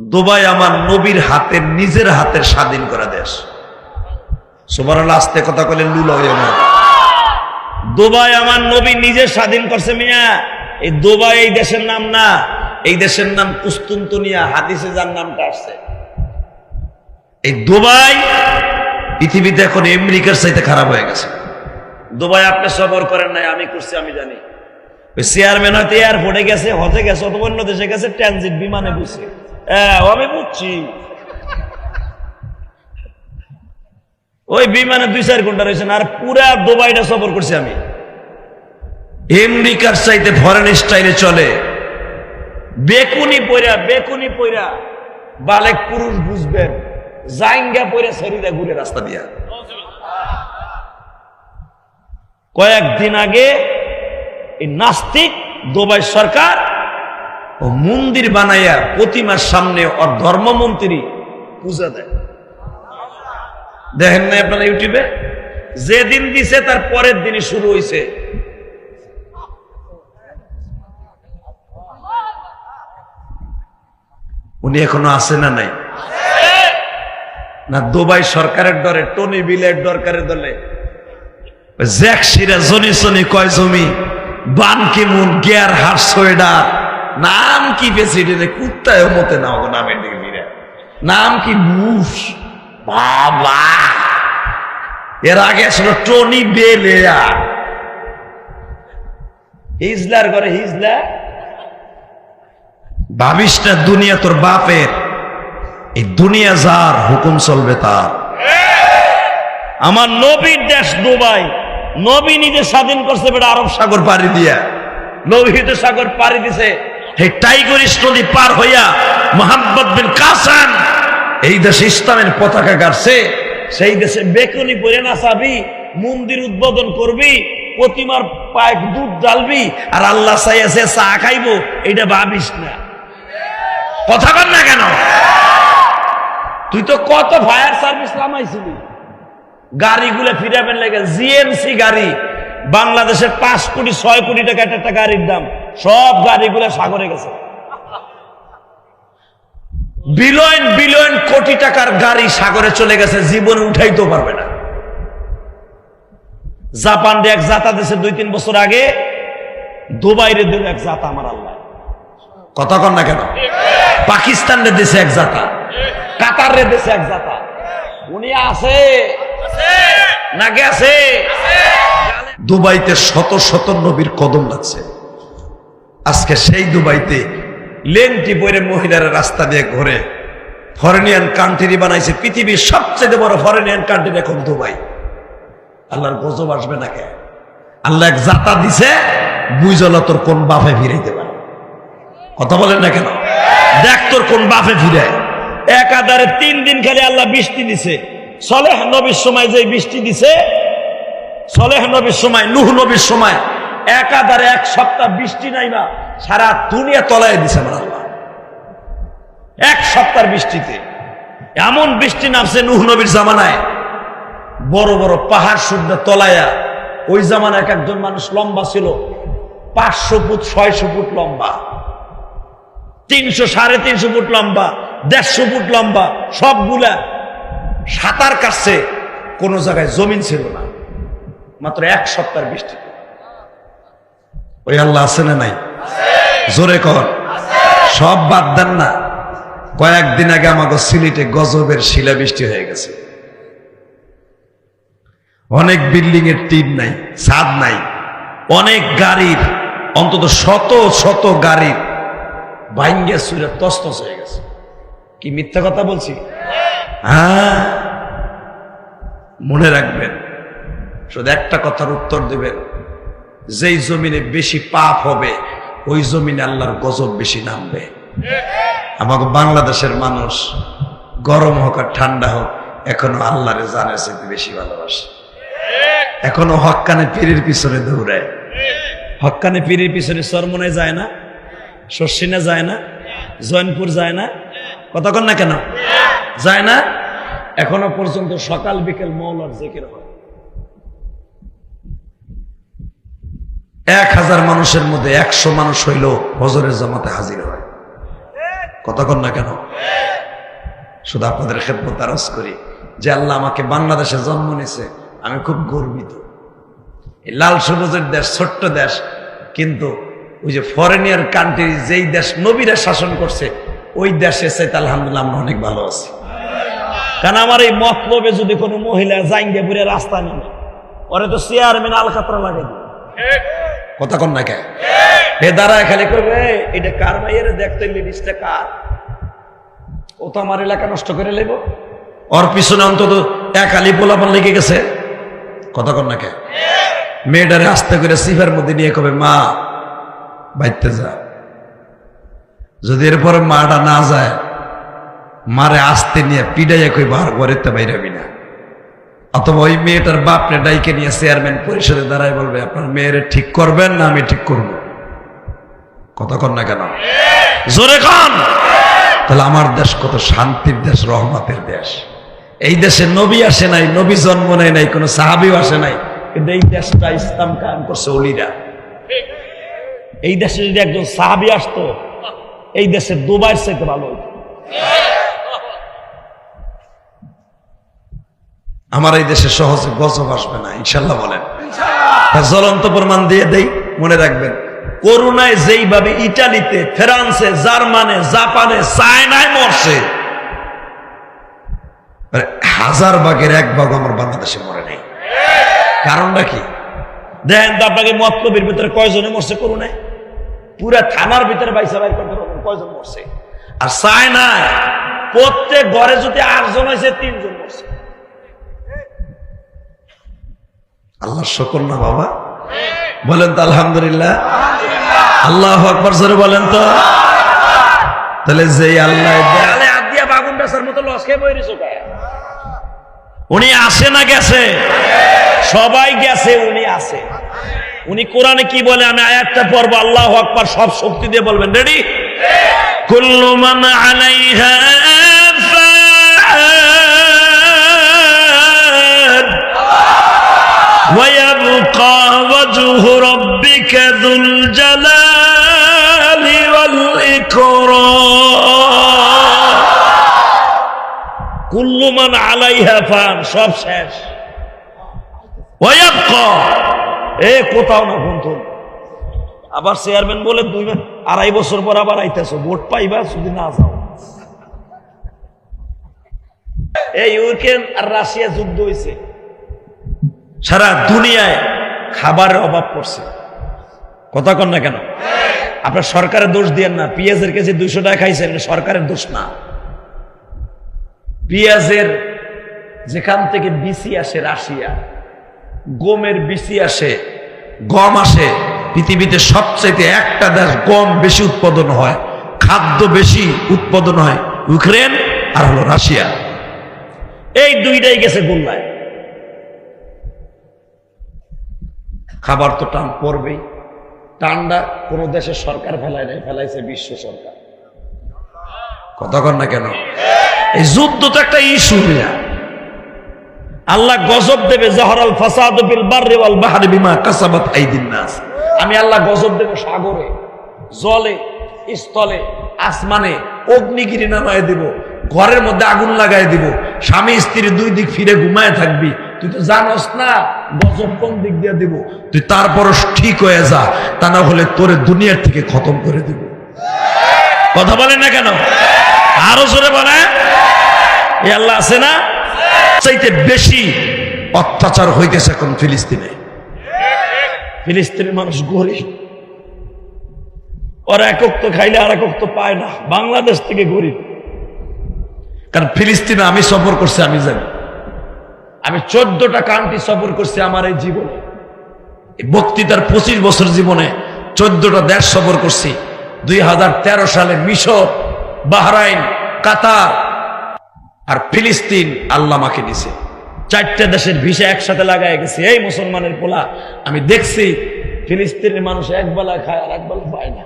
Dubai আমার নবীর হাতের নিজের হাতের স্বাধীন করা দেশ। সুবার আস্তে কথা বলে লুল দুবাই আমার নবী নিজে স্বাধীন করছে মিয়া। এই দুবাই এই দেশের নাম না, এই দেশের নাম কুস্তুন্তনিয়া হাদিসে যার নামটা আসছে। এই দুবাই পৃথিবীতে এখন আমেরিকার চাইতে খারাপ হয়ে গেছে। দুবাই আপনি সফর করেন নাই, আমি করছি, আমি জানি। চেয়ারম্যান হয়তো এয়ারপোর্টে গেছে হতে গেছে, অথবা অন্য দেশে গেছে ট্রানজিট বিমানে বুঝছে হ্যাঁ আমি বুঝছি। ওই বিমানে দুই চার ঘণ্টা রয়েছেন আর পুরা দুবাইটা সফর করছি আমি। আমেরিকার চাইতে ফরেন স্টাইলে চলে। বেকুনি পয়রা বেকুনি পয়রা বালেক পুরুষ বুঝবেন জাইঙ্গা পয়রা শরীরে ঘুরে রাস্তা দিয়া। কয়েকদিন আগে এই নাস্তিক দুবাই সরকার ও মন্দির বানাইয়া প্রতিমার সামনে ওর ধর্মমন্ত্রী পূজা দেয়। দেখেন না আপনারা ইউটিউবে? যেদিন দিছে, তার পরের দিনই শুরু হয়েছে উনি এখনও আছে না নাই? না দুবাই সরকারের ডরে, টনি বিলের দরকারের দলে? জ্যাকসিরা জনি সনি কয় জমি? বান কি মুন গিয়ার হার সোয়েডার নাম কি প্রেসিডেন্ট কুত্তায় মতে না নামের দিকে ফিরে। নাম কি বুশ বাবা! এর আগে আসলে টনি বেলেয়া। হিজলার ঘরে হিজলা? ভাবিস না দুনিয়া তোর বাপের? এই দুনিয়া যার, হুকুম চলবে তার। আমার নবীর দেশ দুবাই। নবী নিজে স্বাধীন করছে বেটা আরব সাগর পাড়ি দিয়া। নবী সাগর পাড়ি দিছে। হে টাইগরিস নদী পার হইয়া মোহাম্মদ বিন কাসান এই দেশে ইসলামের পতাকা গাড়ছে, সেই দেশে বেকনি পরে না চাবি মন্দির উদ্বোধন করবি, প্রতিমার পায়ে দুধ ডালবি আর আল্লাহ চাইয়াছে চা খাইবো, এইটা ভাবিস না। কথা বল না কেন? তুই তো কত ফায়ার সার্ভিস নামাইছিলি। গাড়িগুলো ফিরাবেন লেগে, জিএমসি গাড়ি বাংলাদেশের পাঁচ কোটি, ছয় কোটি টাকা একটা গাড়ির দাম। সব গাড়িগুলো সাগরে গেছে। বিলিয়ন বিলিয়ন কোটি টাকার গাড়ি সাগরে চলে গেছে জীবনে উঠাইতেও পারবে না। জাপান রে এক জাতা দিছে দুই তিন বছর আগে দুবাইরে দিল এক জাতা আমার আল্লাহ। কথা কর না কেন? পাকিস্তান রে দেশে এক জাতা কাতার রে দেশে এক জাতা। উনি আছে না গেছে দুবাইতে শত শত নবীর কদম লাগছে। আজকে সেই দুবাইতে লেনটি বইরে মহিলারা রাস্তা দিয়ে ঘুরে। ফরেনিয়ান কান্ট্রি বানাইছে পৃথিবীর সবচেয়ে বড় ফরেনিয়ান কান্ট্রি এখন দুবাই। আল্লাহর গজব আসবে না কে? আল্লাহ এক জাতা দিছে, বুঝলা তোর কোন বাফে ফিরাইতে পারে। কথা বলেন না কেন? দেখ তোর কোন বাপে ফিরায়। একাধারে তিন দিন খালি আল্লাহ বৃষ্টি দিছে। সলেহ নবীর সময় যে বৃষ্টি দিছে, সলেহ নবীর সময়, নুহ নবীর সময় একাধারে এক সপ্তাহ বৃষ্টি নাই না সারা দুনিয়া তলায় দিছে আমার আল্লাহ। এক সপ্তাহ বৃষ্টিতে। এমন বৃষ্টি নামছে নুহ নবীর জামানায়। বড় বড় পাহাড় শুদ্ধ তলায়া। ওই জামানা এক একজন মানুষ লম্বা ছিল। পাঁচশো ফুট, ছয়শো ফুট লম্বা। তিনশো, সাড়ে তিনশো ফুট লম্বা, দেড়শো ফুট লম্বা, সবগুলা সাঁতার কাটছে। কোনো জায়গায় জমিন ছিল না। মাত্র এক সপ্তাহ বৃষ্টি। ওই আল্লাহ আছে না নাই? জোরে কর। সব বাদ দেন না। কয়েকদিন আগে আমাকে সিলেটে গজবের শিলা বৃষ্টি হয়ে গেছে। অনেক বিল্ডিং এর টিন নাই, ছাদ নাই। অনেক গাড়ির, অন্তত শত শত গাড়ির ভাঙ্গে সুরে তস্তস হয়ে গেছে। কি মিথ্যা কথা বলছি? হ্যাঁ। মনে রাখবেন, শুধু একটা কথার উত্তর দেবেন। যেই জমিনে বেশি পাপ হবে, ওই জমিনে আল্লাহর গজব বেশি নামবে। আমাকে বাংলাদেশের মানুষ গরম হোক আর ঠান্ডা হোক, এখনও আল্লাহরে জানের চাইতে বেশি ভালোবাসে। এখনও হক্কানে পীরের পিছনে দৌড়ায়। হক্কানে পীরের পিছনে সরমনে যায় না শর্ষিনা যায় না জয়নপুর যায় না। কতক্ষণ না কেন? যায় না? এখনও পর্যন্ত সকাল বিকেল মৌলার জেকের হয়। এক হাজার মানুষের মধ্যে একশো মানুষ হইল হজরের জামাতে হাজির হয়। কতক্ষণ না কেন? শুধু আপনাদের খেদমত আরজ করি যে আল্লাহ আমাকে বাংলাদেশে জন্ম নিয়েছে। আমি খুব গর্বিত। এই লাল সবুজের দেশ ছোট্ট দেশ, কিন্তু ওই যে ফরেনিয়ার কান্ট্রি যেই দেশ নবীরা শাসন করছে, ওই দেশে চাইতে আলহামদুলিল্লাহ আমরা অনেক ভালো আছি। কারণ আমার এই মতলবে যদি কোনো মহিলা জাইঙ্গে পুরে রাস্তা নেবে ওরে তো চেয়ারম্যান আলকাতরা লাগে। কথা কন না কে? এ দাঁড়ায় খালি করবে। এটা কার ভাইয়ের দেখতে লিডিসটা কার? ও তো আমার এলাকা নষ্ট করে লেব। ওর পিছনে অন্তত এক আলি পোলাপান লেগে গেছে। কথা কন না কে? মেয়েটারে আস্তে করে সিফের মধ্যে নিয়ে কবে, মা, বাইতে যা। যদি এরপরে মাটা না যায়, মারে আস্তে নিয়ে পিডাইয়া কই বার ঘরেতে বাইরাবি না। অথবা ওই মেয়েটার বাপরে ডাইকে নিয়ে চেয়ারম্যান পরিষদে দাঁড়ায় বলবে, আপনার মেয়েরে ঠিক করবেন না, আমি ঠিক করব। কন না কেন? জোরে কন! তাহলে আমার দেশ কত শান্তির দেশ, রহমতের দেশ। এই দেশে নবী আসে নাই, নবী জন্ম নেয় নাই, কোনো সাহাবিও আসে নাই। কিন্তু এই দেশটা ইসলাম কায়েম করছে অলিরা। এই দেশে যদি একজন সাহাবি আসতো, এই দেশে দুবার চাইতে ভালো হতো আমার এই দেশে সহজে গজব আসবে না, ইনশাল্লাহ বলেন। জ্বলন্ত প্রমাণ দিয়ে দেই, মনে রাখবেন, করোনায় যেইভাবে ইটালিতে, ফ্রান্সে, জার্মানে, জাপানে, চায়নায় মরছে হাজার ভাগের এক ভাগ আমার বাংলাদেশে মরে নেই। কারণটা কি? দেখেন তো আপনাকে মতলবের ভিতরে কয়জনে মরছে করোনায়? পুরা থানার ভিতরে বাইসা বাইর করতে কয়জন মরছে? আর চায়নায় প্রত্যেক ঘরে যদি আটজন হয়েছে তিনজন মরছে। আল্লাহ শকর না বাবা। বলেন তো আলহামদুলিল্লাহ। আল্লাহ আকবর জোরে বলেন তো। তাহলে যে আল্লাহ উনি আসে না গেছে? সবাই গেছে, উনি আসে উনি কোরআনে কি বলে? আমি আয়াতটা পড়ব, আল্লাহ আকবার সব শক্তি দিয়ে বলবেন, রেডি? কুল্লু মান আলাইহা ويبقى وجه ربك ذو الجلال والإكرام كل من عليها فان সব শেষ ويبقى এ কোথাও না বন্ধু আবার চেয়ারম্যান বলে দুই বার- আড়াই বছর পর আবার আইতেছো ভোট পাইবা যদি না যাও এই ইউক্রেন আর রাশিয়া যুদ্ধ হয়েছে সারা দুনিয়ায় খাবারের অভাব পড়ছে। কথা কন না কেন? আপনার সরকারের দোষ দিয়েন না। পেঁয়াজের কেজি দুইশো টাকা খাইছেন, এটা সরকারের দোষ না। পেঁয়াজের যেখান থেকে বিসি আসে, রাশিয়া, গমের বিসি আসে, গম আসে, পৃথিবীতে সবচেয়ে একটা দেশ গম বেশি উৎপাদন হয়, খাদ্য বেশি উৎপাদন হয়, ইউক্রেন আর হলো রাশিয়া। এই দুইটাই গেছে গোল্লায়। খাবার তো টান পড়বেই। টান্ডা কোন দেশের সরকার ফেলায় নাই, ফেলাইছে বিশ্ব সরকার। কর না কেন? এই যুদ্ধ তো একটা ইস্যু মিয়া আল্লাহ গজব দেবে, জহরাল ফাসাদ বিল বাররি ওয়াল বাহরি বিমা কাসাবাত আইদিন নাস। আমি আল্লাহ গজব দেব সাগরে, জলে, স্থলে, আসমানে, অগ্নিগিরি নামায় দিব, ঘরের মধ্যে আগুন লাগাই দিব, স্বামী স্ত্রী দুই দিক ফিরে ঘুমায় থাকবি তুই তো জানোস না, গজব কোন দিক দিয়ে দিব? তুই তারপরও ঠিক হয়ে যা, তা না হলে তোরে দুনিয়ার থেকে খতম করে দিব। কথা বলে না কেন? আরও জোরে বলে এ আল্লাহ আছে না? চাইতে বেশি অত্যাচার হইতেছে এখন ফিলিস্তিনে। ফিলিস্তিনের মানুষ গরিব। ওরা একক তো খাইলে আর একক তো পায় না। বাংলাদেশ থেকে গরিব। কারণ ফিলিস্তিনে আমি সফর করছি, আমি জানি। আমি চোদ্দটা কান্ট্রি সফর করছি আমার এই জীবনে। এই বক্তৃতার পঁচিশ বছর জীবনে চোদ্দটা দেশ সফর করছি। দুই হাজার তেরো সালে মিশর, বাহরাইন, কাতার আর ফিলিস্তিন আল্লাহ মাকে দিছে। চারটে দেশের ভিসা একসাথে লাগাই গেছে। এই মুসলমানের পোলা, আমি দেখছি ফিলিস্তিনের মানুষ এক বেলা খায় আর এক বেলা পায় না।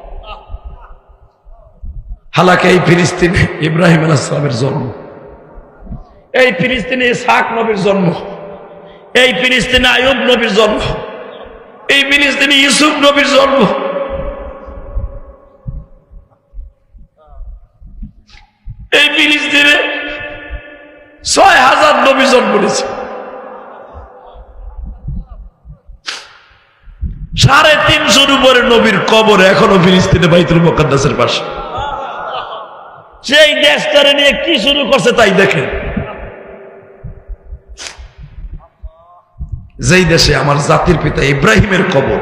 হালাকে এই ফিলিস্তিনে ইব্রাহিম আলাহামের জন্ম। এই ফিলিস্তিনে ইসাক নবীর জন্ম, এই ফিলিস্তিনে আয়ুব নবীর জন্ম, এই ফিলিস্তিনে ইউসুফ নবীর জন্ম। এই ফিলিস্তিনে ছয় হাজার নবী জন্ম নিয়েছে। সাড়ে তিনশোর উপরে নবীর কবর এখনও ফিলিস্তিনে বাইতুল মোকাদ্দাসের পাশে। সেই দেশটারে নিয়ে কি শুরু করছে তাই দেখেন। যেই দেশে আমার জাতির পিতা ইব্রাহিমের কবর,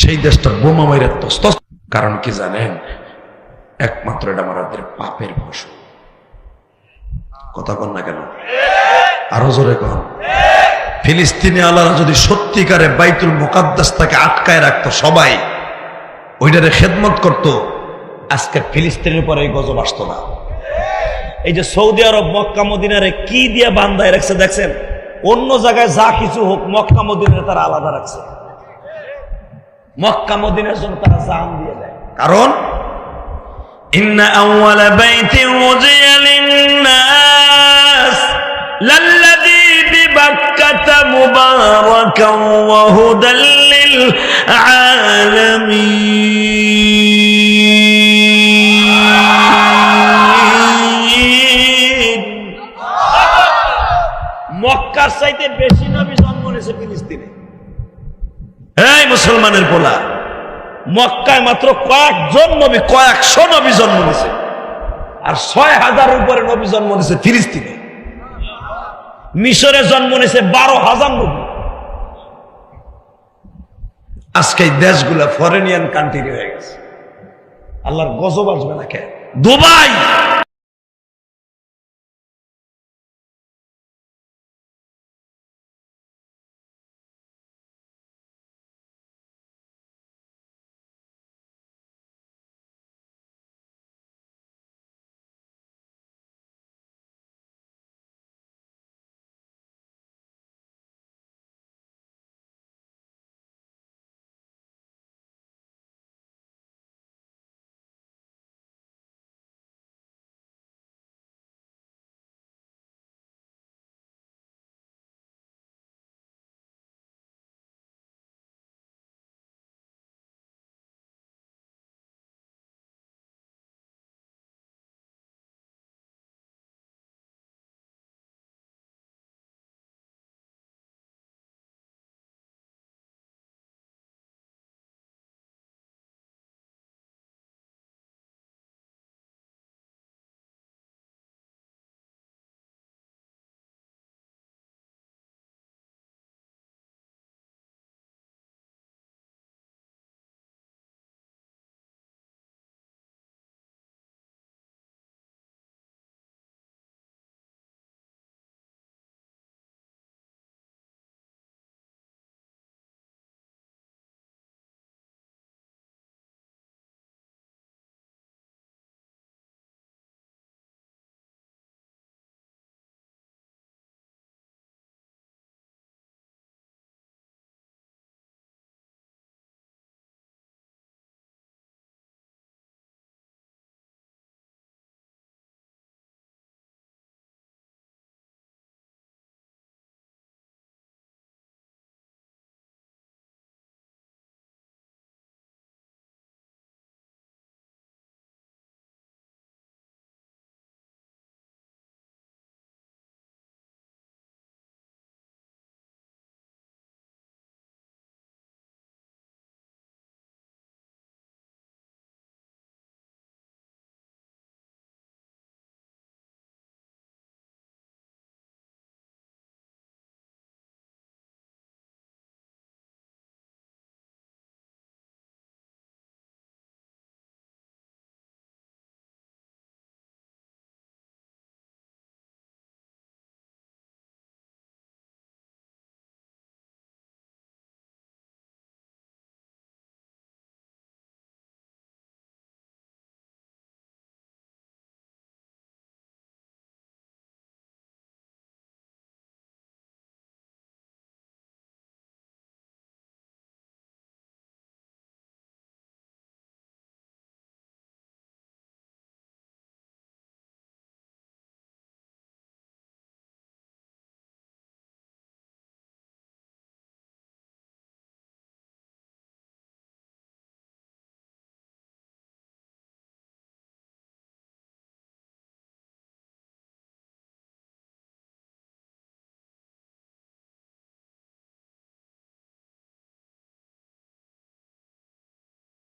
সেই দেশটা বোমা মাইরে তস্তস। কারণ কি জানেন? একমাত্র এটা আমাদের পাপের ফসল। কথা কন না কেন? আরও জোরে কন। ফিলিস্তিনি আল্লাহ যদি সত্যিকারে বাইতুল মোকাদ্দাস তাকে আটকায় রাখতো সবাই, ওইটারে খেদমত করত, আজকে ফিলিস্তিনের উপরে এই গজব আসতো না। এই যে সৌদি আরব, মক্কা, মদিনারে কি দিয়ে বান্ধায় রাখছে দেখছেন? অন্য জায়গায় যা কিছু হোক মক্কা মদিনারে তারা আলাদা রাখছে মক্কা মদিনার জন্য তারা জান দিয়ে দেয় কারণ إن أول بيت وضع للناس للذي ببكة مباركا وهدى للعالمين মক্কার চাইতে বেশি নবী জন্ম নিয়েছে ফিলিস্তিনে। এই মুসলমানের পোলা, মক্কায় মাত্র কয়েকজন নবী, কয়েকশো নবী জন্ম নিয়েছে। আর ছয় হাজার উপরে নবী জন্ম নিয়েছে ফিলিস্তিনে। মিশরে জন্ম নিয়েছে বারো হাজার নবী। আজকে এই দেশগুলা ফরেনিয়ান কান্ট্রি হয়ে গেছে। আল্লাহর গজব আসবে না কে দুবাই